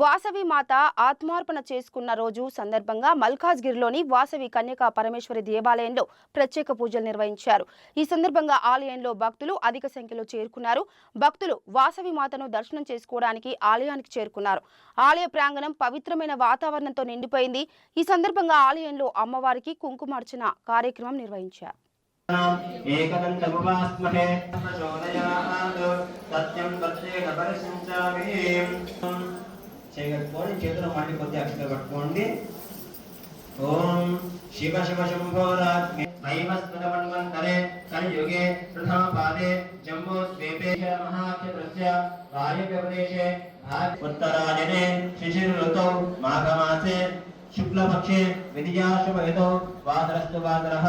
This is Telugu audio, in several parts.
వాసవి మాత ఆత్మార్పణ చేసుకున్న రోజు సందర్భంగా మల్కాజ్గిరిలోని వాసవి కన్యకా పరమేశ్వరి దేవాలయంలో ప్రత్యేక పూజలు నిర్వహించారు. ఈ సందర్భంగా ఆలయంలో భక్తులు అధిక సంఖ్యలో చేరుకున్నారు. భక్తులు వాసవి మాతను దర్శనం చేసుకోవడానికి ఆలయానికి చేరుకున్నారు. ఆలయ ప్రాంగణం పవిత్రమైన వాతావరణంతో నిండిపోయింది. ఈ సందర్భంగా ఆలయంలో అమ్మవారికి కుంకుమార్చన కార్యక్రమం నిర్వహించారు. సత్యం దర్శేన చేతులు మండి కొద్ది అక్షత పట్టుకోండి. ఓం శివ శివ శంభోరాజ్ఞే నైవస్మరమన్వంతరే కలియుగే ప్రథమ పాదే జంబో స్వేపే ద్వీపే మహాక్షత్రస్య వాయువ్యప్రదేశే ఉత్తరాయణే శిశిర్ఋతౌ మాఘమాసే శుక్లపక్షే విద్యాశుభయుతో వాసరస్తు వాసరः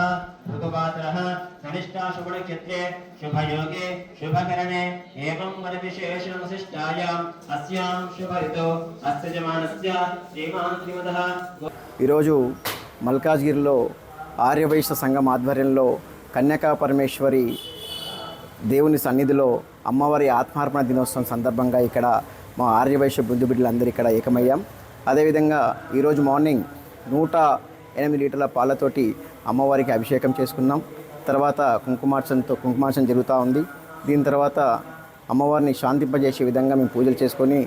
ఋతువాసరः धनिष्ठाशुभनक्षत्रे शुभयोगे शुभकरणे एवं वरविशेषणवशिष्टायाम् अस्यां शुभऋतौ अस्य जमानस्य श्रीमान् श्रीमतः ఈరోజు మల్కాజ్గిరిలో ఆర్యవైశ్య సంఘం ఆధ్వర్యంలో కన్యకా పరమేశ్వరి దేవుని సన్నిధిలో అమ్మవారి ఆత్మార్పణ దినోత్సవం సందర్భంగా ఇక్కడ మా ఆర్యవైశ్య బృందు బిడ్డలందరూ ఇక్కడ ఏకమయ్యాం అదేవిధంగా ఈరోజు మార్నింగ్ నూట ఎనిమిది లీటర్ల పాలతోటి అమ్మవారికి అభిషేకం చేసుకున్నాం. తర్వాత కుంకుమార్చనతో కుంకుమార్చన జరుగుతూ ఉంది. దీని తర్వాత అమ్మవారిని శాంతింపజేసే విధంగా మేము పూజలు చేసుకొని